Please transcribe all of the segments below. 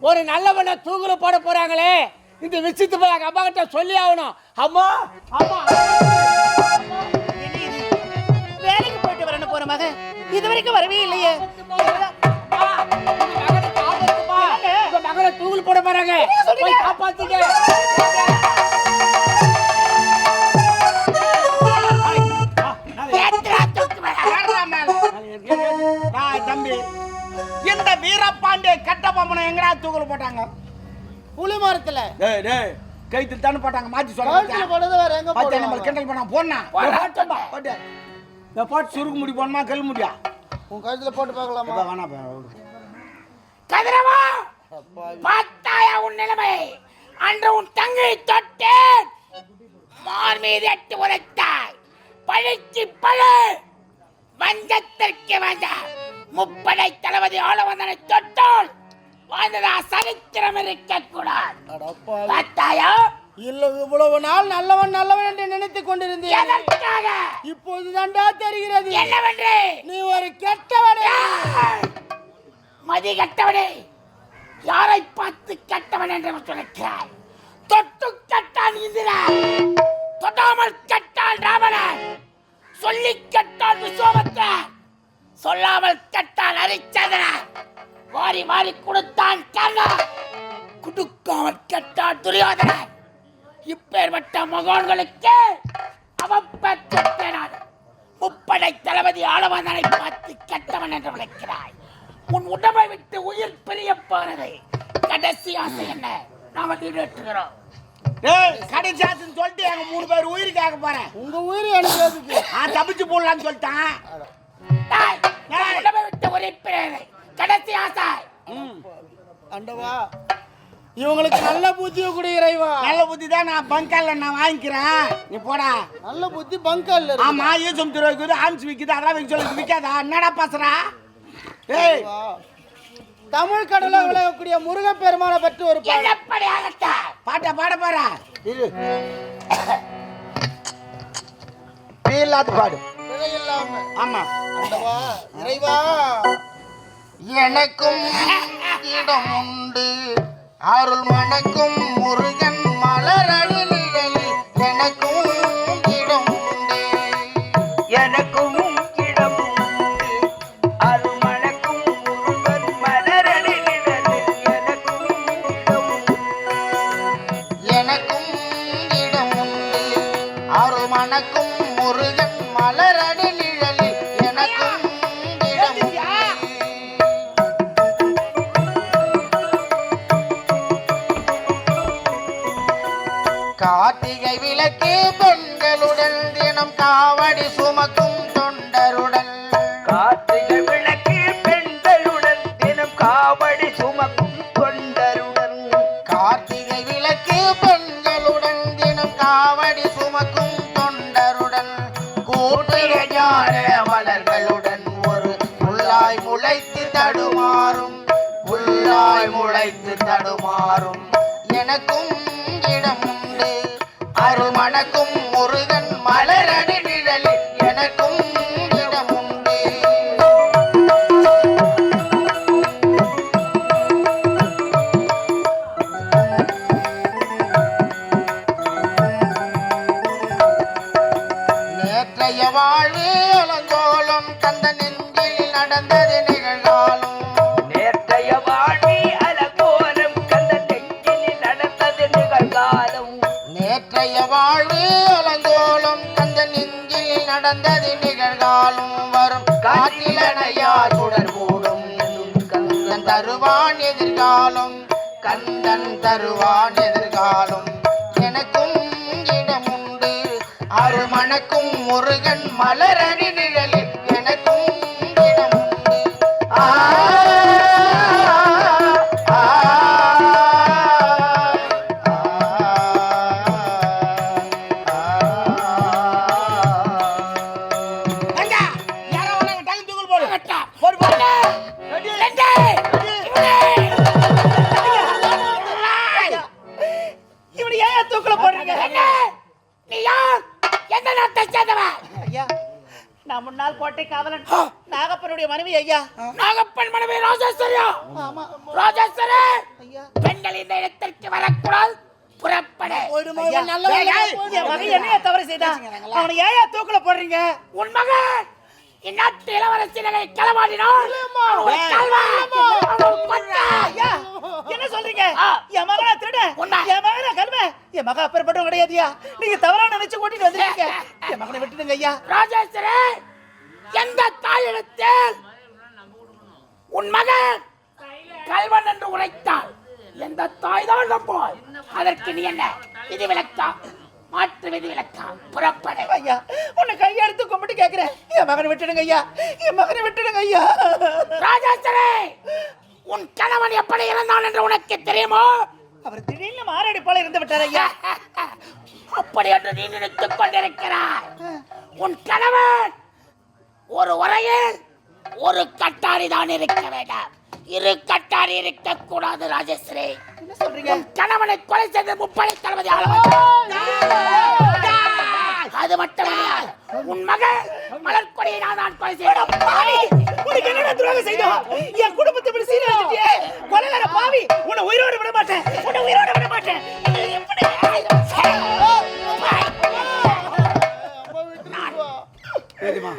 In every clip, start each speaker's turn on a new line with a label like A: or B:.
A: ஒரு நல்லவனை தூக்குல போட போறாங்களே. இந்த விஷயத்தை போய் எங்க அம்மா கிட்ட சொல்லி ஆகணும். அம்மா அம்மா.
B: வேலைக்கு போயிட்டு வரணும் போற மகன். இது வரைக்கும் வரவே இல்லையே.
A: மகனை தூக்குல போட போறாங்க. போய் காப்பாத்துங்க.
C: பொம்மனை எங்கடா தூக்குல போட்டாங்க?
A: புலி மரத்துல.
C: டேய் டேய் கைத்துல தானே போட்டாங்க மாத்தி சொல்ல
A: போனது வேற எங்க
C: பாத்தியா நம்ம? கிண்டல் பண்ணா போனா
A: போடா.
C: போட்டு இந்த போட்டு சுருக்கு முடி போடணுமா கல் முடியா?
A: உன் கழுத்துல போட்டு பார்க்கலாமா?
C: வேணா.
A: கதிரவா பார்த்தாயா உன் நிலைமை? அன்று உன் தங்கை தொட்டேன். மார் மீது எட்டு உரைத்தாய் பழிக்கு பழு. வஞ்சத்திற்கு வந்த முப்படை தளபதி ஆளவந்தனை தொட்டால் வாழ்ந்ததா சரித்திரம் இருக்க கூடாது. பார்த்தாயா
D: இல்ல இவ்வளவு நாள் நல்லவன் நல்லவன் என்று நினைத்துக் கொண்டிருந்தேன் இப்போதுதான்டா தெரிகிறது.
A: என்னவென்று?
D: நீ ஒரு கெட்டவனே?
A: மதி கட்டவனே. யாரை பார்த்து கெட்டவன் என்று சொல்லுகிறாய் தொட்டு கட்டான் இந்திரன். தொடாமல் கட்டான் ராவணன். சொல்லி கட்டான் விஸ்வாமித்திரன் சொல்லாமல் கட்டான் ஹரிச்சந்திரன். வாரி வாரி கொடுத்தான் கர்ணன் குடுக்காமல் கட்டான் துரியோதனன். இப்பேற்பட்ட மகோன்களுக்கு பெற்றான் முப்படை தளபதி ஆளவந்தனை பார்த்து கெட்டவன் என்று விளக்கிறாய். உன் உடம்பை விட்டு உயிர் பிரிய போறது கடைசி ஆசை என்ன? நாம நிறைவேற்றுகிறோம்.
C: டேய் கடைசி ஆச்சுன்னு சொல்லிட்டு எங்க மூணு பேர் உயிர் கேட்க போறேன்.
D: உங்க உயிர் எனக்கு
C: ஆ தப்பிச்சு போடலான்னு சொல்லிட்டான்.
A: உடம்பை விட்டு உயிர் பிரியது கடைசி ஆசை.
D: அண்டவா இவங்களுக்கு நல்ல புத்தியை கொடு இறைவா.
C: நல்ல புத்தி தான் நான் பங்கால நான் வாங்கிக்கிறேன். நீ போடா.
D: நல்ல புத்தி இருக்கு.
C: ஆமா ஈசம் திரு வைக்குது ஆம்ஸ் விக்குது அதெல்லாம் வைக்க சொல்லி விற்காதா என்னடா பேசுறா? ஏய்.
D: தமிழ் கடல விளையக்கூடிய முருகப்பெருமானை பற்றி ஒரு பாடல்.
A: என்னப்படி ஆகட்டும்
C: பாட்ட பாட போறா. இரு. இல்லாத பாடு. ஆமா.
D: இறைவா.
E: எனக்கும் இடம் உண்டு. அருள் மணக்கும் முருகன் மலரடி நிழலில் எனக்கும் இடம் உண்டு. எனக்கும் இடம் உண்டு. அருள் மணக்கும் முருகன் மலரடி நிழலில் எனக்கும் இடம் உண்டு. எனக்கும் இடம் உண்டு. அருள் மணக்கும் முருகன் மலரடி நிழலில் கார்த்திகை விளக்கு பெண்களுடன் தினம் காவடி சுமக்கும் தொண்டருடன் கார்த்திகை விளக்கு பெண்களுடன் தினம் காவடி சுமக்கும் தொண்டருடன். கார்த்திகை விளக்கு பெண்களுடன் தினம் காவடி சுமக்கும் தொண்டருடன். கூட்டுக ஞான மலர்களுடன் ஒரு புல்லாய் முளைத்து தடுமாறும். புல்லாய் முளைத்து தடுமாறும். எனக்கும் இடம் உண்டு மணக்கும் முருகன் மலரடி நிழலில் எனக்கும் இடம் நேற்றைய வாழ்வு அலங்கோலம் கந்தனின் வரும் காற்றில் கூடும் கந்தன் தருவான் எதிர்காலம் கந்தன் தருவான் எதிர்காலம். எனக்கும் இடமுண்டு உண்டு. முருகன் மலரடி நிழலில் எனக்கும் இடமுண்டு ஆ
B: நாகப்பனுடைய மனைவி ஐயா?
A: நாகப்பன் மனைவி ராஜேஸ்வரியா? ராஜேஸ்வரி! பெண்கள் இந்த இடத்திற்கு வரக்கூடாது. புறப்படு.
B: என்னைய தவறு செய்தான் அவனை ஏயா தூக்குல போடுறீங்க?
A: உன் மகன் இந்நாட்டு இளவரசிகளை
B: என்ன சொல்றீங்க. என் மகனா திருட. என் மகனா கல்வ. என் மகன் அப்பேற்பட்டவன் கிடையாதுயா நீங்க தவறா நினைச்சு கூட்டிட்டு வந்திருக்கீங்க. என் மகனை விட்டுடுங்க ஐயா.
A: எந்த தாயிடத்தில் உன் மகன் கல்வன் என்று உரைத்தால் எந்த தாய் தான் நம்புவாய் அதற்கு நீ என்ன விதி விலக்கா? மாற்று விதி விலக்கா? புறப்படு.
B: ஐயா உன்னை கையெடுத்து கும்பிட்டு கேக்குறேன். என் மகனை விட்டுடுங்க ஐயா. என் மகனை விட்டுடுங்க ஐயா.
A: ராஜேஸ்வரி உன் கணவன் எப்படி இருந்தான் என்று உனக்கு தெரியுமோ?
B: அவர் திடீர்னு போல இருந்து விட்டார் ஐயா.
A: அப்படி என்று நீ நினைத்துக் கொண்டிருக்கிறாய். உன் கணவன் ஒரு உரையில் ஒரு கட்டாரி தான் இருக்க வேண்டாம். இரு கட்டாரி இருக்க கூடாது ராஜஸ்ரீ
B: என்ன
A: கணவனை கொலை செய்த முப்படை தளபதி அது மட்டுமல்ல உன் மகள் மலர்கொடியை நான் தான் கொலை செய்தேன்.
B: பாவி! உனக்கு என்னடா துரோகம் செய்தோம் என் குடும்பத்தை இப்படி சீர வச்சிட்டியே? கொலைகார பாவி உன்னை உயிரோட விட மாட்டேன். உன்னை உயிரோட விட மாட்டேன்.
C: சரிம்மா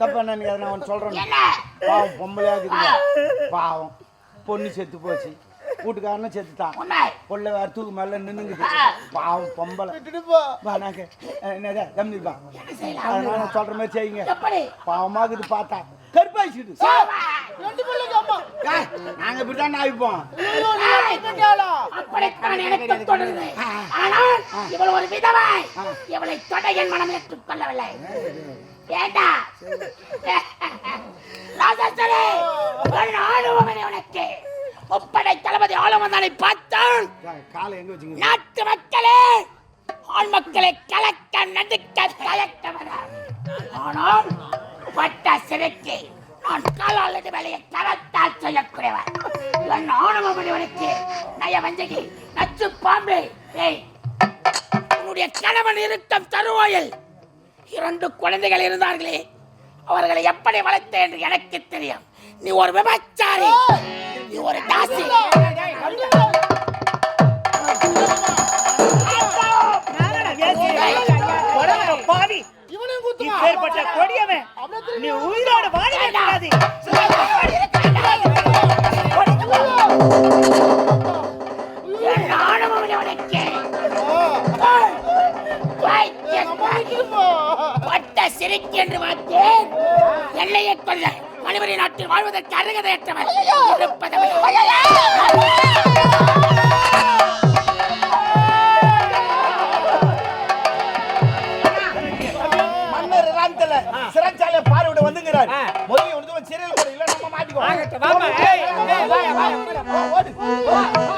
C: தப்பு அதை நான் சொல்றேன்
A: என்ன?
C: பாவம் பொம்பளையா இருக்குதுங்க பாவம். பொண்ணு செத்து போச்சு. வீட்டுக்காரனும் செத்துட்டான். பொண்ணு வேற தூக்கு மேல நின்னுங்குது பாவம் பொம்பளை. நாங்க. என்னதா தம்பிப்பா அதனால சொல்ற மாதிரி செய்யுங்க. பாவமாக்குது பார்த்தா. கருப்பாயிச்சுடு நாங்க இப்படிதான் ஆயிப்போம்
D: ஐயோ, நீ அப்படி பண்ணிட்டாளா?
A: அப்படித்தான் எனக்கு தோன்றுது ஆனால் இவள் ஒரு விதவை. இவளை தொட என் மனம் ஏற்றுக்கொள்ளவில்லை ஒரு ஆளுவனை உனக்கு. முப்படை தளபதி ஆளுவந்தானை பார்த்தான் நாட்டு மக்களே ஆண் மக்களை கலக்க நடுக்க கலக்க வர ஆனால் பட்ட சிறைக்கு நான் காலால் வேலையை கரத்தால் செய்யக்கூடியவர். என் ஆணவம் இவனுக்கு நயவஞ்சகி நச்சு பாம்பே ஏய் உன்னுடைய கணவன் இருக்கும் தருவாயில் இரண்டு குழந்தைகள் இருந்தார்களே அவர்களை எப்படி வளர்த்தேன் என்று எனக்கு தெரியும். நீ ஒரு விபச்சாரி நீ ஒரு தாசி.
B: இப்பேற்பட்ட கொடியவன். நீ உயிரோட வாழவே கூடாது.
A: சிரிக்கு என்று பார்த்தேன் எல்லையை கொள்ள மணிமணி நாட்டில் வாழ்வதற்கு அருகதையற்றவன்.